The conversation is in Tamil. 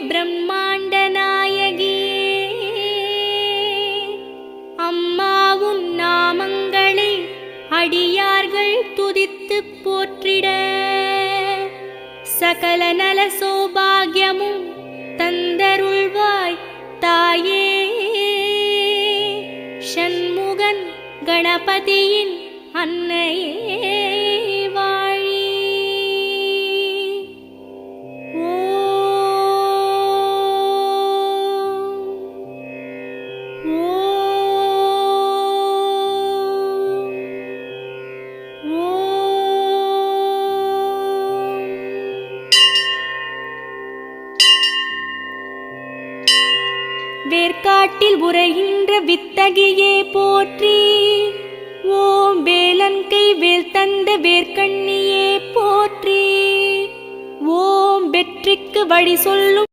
பிரம்மாண்ட நாயகியே அம்மாவுன் நாமங்களை அடியார்கள் துதித்து போற்றிட. சகல நல சோபாகியமும் தந்தருள்வாய் தாயே. சண்முகன் கணபதியின் அன்னையே. வேர்க்காட்டில் உரைகின்ற வித்தகியே போற்றி ஓம் வேலன் கை வேல் தந்த வேர்க்கண்ணியே போற்றி ஓம் வெற்றிக்கு வழி சொல்லும்